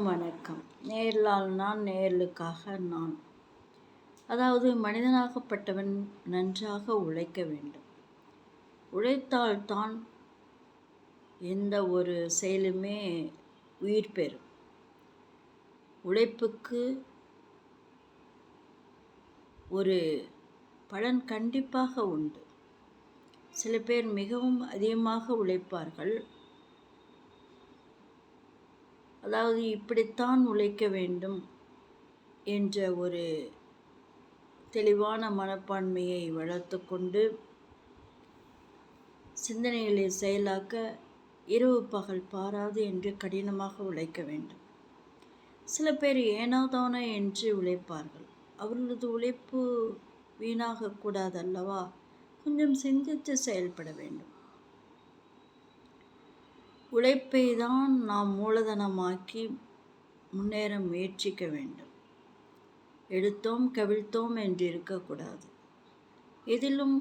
வணக்கம். நேர்லால் நான் நேர்லுக்காக நான். அதாவது மனிதனாகப்பட்டவன் நன்றாக உழைக்க வேண்டும். உழைத்தால்தான் எந்த ஒரு செயலுமே உயிர் பெறும். உழைப்புக்கு ஒரு பலன் கண்டிப்பாக உண்டு. சில பேர் மிகவும் அதிகமாக உழைப்பார்கள். அதாவது இப்படித்தான் உழைக்க வேண்டும் என்ற ஒரு தெளிவான மனப்பான்மையை வளர்த்து கொண்டு சிந்தனைகளை செயலாக்க இரவு பகல் பாராது என்று கடினமாக உழைக்க வேண்டும். சில பேர் ஏனோதானோ என்று உழைப்பார்கள். அவர்களது உழைப்பு வீணாகக்கூடாது அல்லவா கொஞ்சம் சிந்தித்து செயல்பட வேண்டும். உழைப்பை தான் நாம் மூலதனமாக்கி முன்னேற முயற்சிக்க வேண்டும். எடுத்தோம் கவிழ்த்தோம் என்று இருக்கக்கூடாது. எதிலும்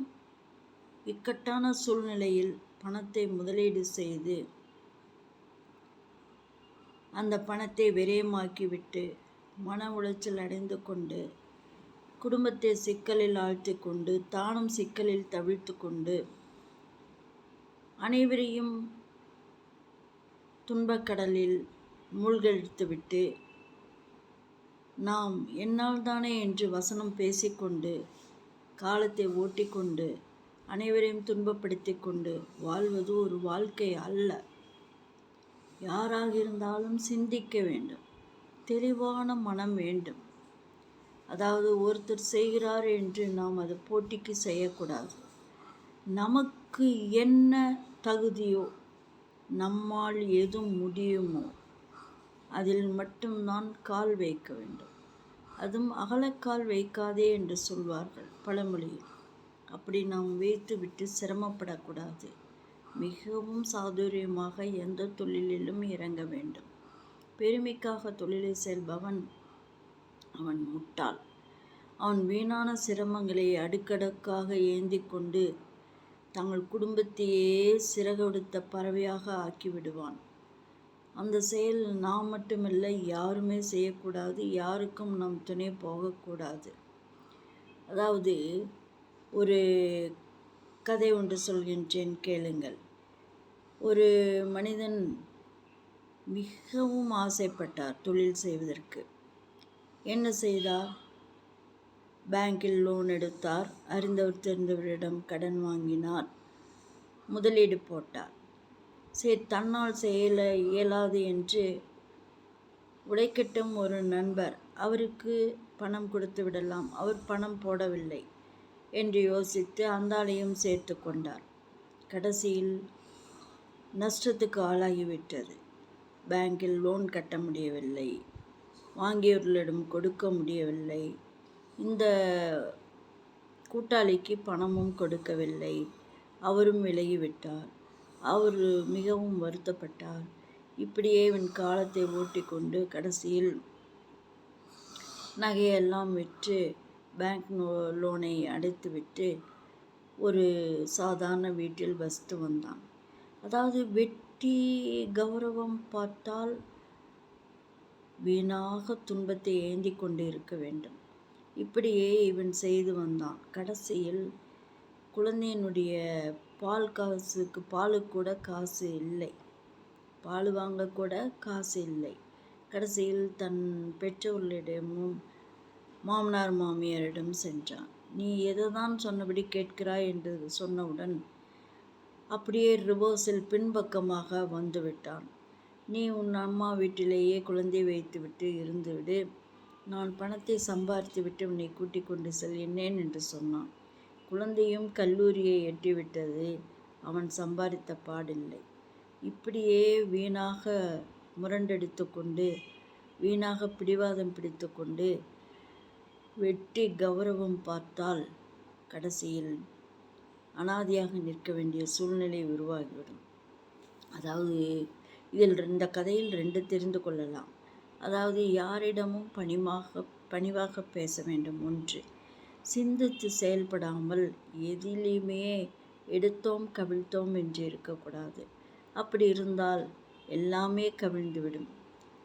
இக்கட்டான சூழ்நிலையில் பணத்தை முதலீடு செய்து அந்த பணத்தை விரயமாக்கிவிட்டு மன உளைச்சல் அடைந்து கொண்டு குடும்பத்தை சிக்கலில் ஆழ்த்தி கொண்டு தானும் சிக்கலில் தவிழ்த்து கொண்டு அனைவரையும் துன்பக்கடலில் மூழ்கடித்துவிட்டு நாம் என்னால் தானே என்று வசனம் பேசிக்கொண்டு காலத்தை ஓட்டிக்கொண்டு அனைவரையும் துன்பப்படுத்தி கொண்டு வாழ்வது ஒரு வாழ்க்கை அல்ல. யாராக இருந்தாலும் சிந்திக்க வேண்டும். தெளிவான மனம் வேண்டும். அதாவது ஒருத்தர் செய்கிறார் என்று நாம் அதை போட்டிக்கு செய்யக்கூடாது. நமக்கு என்ன தகுதியோ நம்மால் எது முடியுமோ அதில் மட்டும்தான் கால் வைக்க வேண்டும். அதுவும் அகலக்கால் வைக்காதே என்று சொல்வார்கள் பழமொழியில். அப்படி நாம் வைத்து விட்டு சிரமப்படக்கூடாது. மிகவும் சாதுரியமாக எந்த தொழிலிலும் இறங்க வேண்டும். பெருமைக்காக தொழிலை செல்பவன் அவன் முட்டாள். அவன் வீணான சிரமங்களை அடுக்கடுக்காக ஏந்தி கொண்டு தங்கள் குடும்பத்தையே சிறகொடுத்த பறவையாக ஆக்கிவிடுவான். அந்த செயல் நாம் மட்டுமில்லை யாருமே செய்யக்கூடாது யாருக்கும் நம் துணை போகக்கூடாது. அதாவது ஒரு கதை ஒன்று சொல்கின்றேன் கேளுங்கள். ஒரு மனிதன் மிகவும் ஆசைப்பட்டார் தொழில் செய்வதற்கு. என்ன செய்தார்? பேங்கில் லோன் எடுத்தார். அறிந்தவர் தெரிந்தவரிடம் கடன் வாங்கினார். முதலீடு போட்டார். சரி தன்னால் செய்யல இயலாது என்று உடைக்கட்டும் ஒரு நண்பர். அவருக்கு பணம் கொடுத்து விடலாம். அவர் பணம் போடவில்லை என்று யோசித்து அந்தாளையும் சேர்த்து கொண்டார். கடைசியில் நஷ்டத்துக்கு ஆளாகிவிட்டது. பேங்கில் லோன் கட்ட முடியவில்லை. வாங்கியவர்களிடம் கொடுக்க முடியவில்லை. இந்த கூட்டாளிக்கு பணமும் கொடுக்கவில்லை. அவரும் விலகிவிட்டார். அவர் மிகவும் வருத்தப்பட்டார். இப்படியே இவன் காலத்தை ஓட்டி கொண்டு கடைசியில் நகையெல்லாம் விற்று பேங்க் நோ லோனை அடைத்துவிட்டு ஒரு சாதாரண வீட்டில் வசித்து வந்தான். அதாவது வெட்டி கௌரவம் பார்த்தால் வீணாக துன்பத்தை ஏந்தி கொண்டு இருக்க வேண்டும். இப்படியே இவன் செய்து வந்தான். கடைசியில் குழந்தையினுடைய பால் காசுக்கு பாலுக்கு கூட காசு இல்லை. பால் வாங்க கூட காசு இல்லை. கடைசியில் தன் பெற்றோர்களிடமும் மாமனார் மாமியாரிடம் சென்றான். நீ எதை தான் சொன்னபடி கேட்கிறாய்? என்று சொன்னவுடன் அப்படியே ரிவர்ஸில் பின்பக்கமாக வந்துவிட்டான். நீ உன் அம்மா வீட்டிலேயே குழந்தை வைத்துவிட்டு இருந்துவிடு. நான் பணத்தை சம்பாதித்து விட்டு உன்னை கூட்டிக் கொண்டு செல்கின்றேன் என்று சொன்னான். குழந்தையும் கல்லூரியை எட்டிவிட்டது. அவன் சம்பாதித்த பாடில்லை. இப்படியே வீணாக முரண்டடித்து கொண்டு வீணாக பிடிவாதம் பிடித்து கொண்டு வெட்டி கௌரவம் பார்த்தால் கடைசியில் அனாதியாக நிற்க வேண்டிய சூழ்நிலை உருவாகிவிடும். அதாவது இதில் இந்த கதையில் ரெண்டு தெரிந்து கொள்ளலாம். அதாவது யாரிடமும் பணிவாக பணிவாக பேச வேண்டும் ஒன்று. சிந்தித்து செயல்படாமல் எதிலையுமே எடுத்தோம் கவிழ்த்தோம் என்று இருக்கக்கூடாது. அப்படி இருந்தால் எல்லாமே கவிழ்ந்துவிடும்.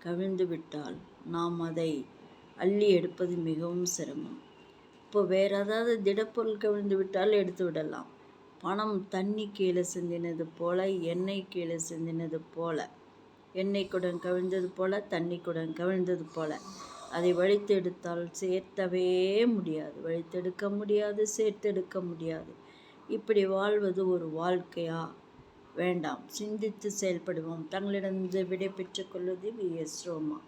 கவிழ்ந்துவிட்டால் நாம் அதை அள்ளி எடுப்பது மிகவும் சிரமம். இப்போ வேறு ஏதாவது திடப்பொருள் கவிழ்ந்து விட்டால் எடுத்து விடலாம். பணம் தண்ணி கீழே சிந்தினது போல எண்ணெய் கீழே சிந்தினது போல. எண்ணெய் குடம் கவிழ்ந்தது போல தண்ணி குடம் கவிழ்ந்தது போல. அதை வழித்தெடுத்தால் சேர்த்தவே முடியாது. வழித்தெடுக்க முடியாது சேர்த்தெடுக்க முடியாது. இப்படி வாழ்வது ஒரு வாழ்க்கையா? வேண்டாம். சிந்தித்து செயல்படுவோம். தங்களிடம் விடை பெற்றுக்கொள்வது வி. எஸ். ரோமா.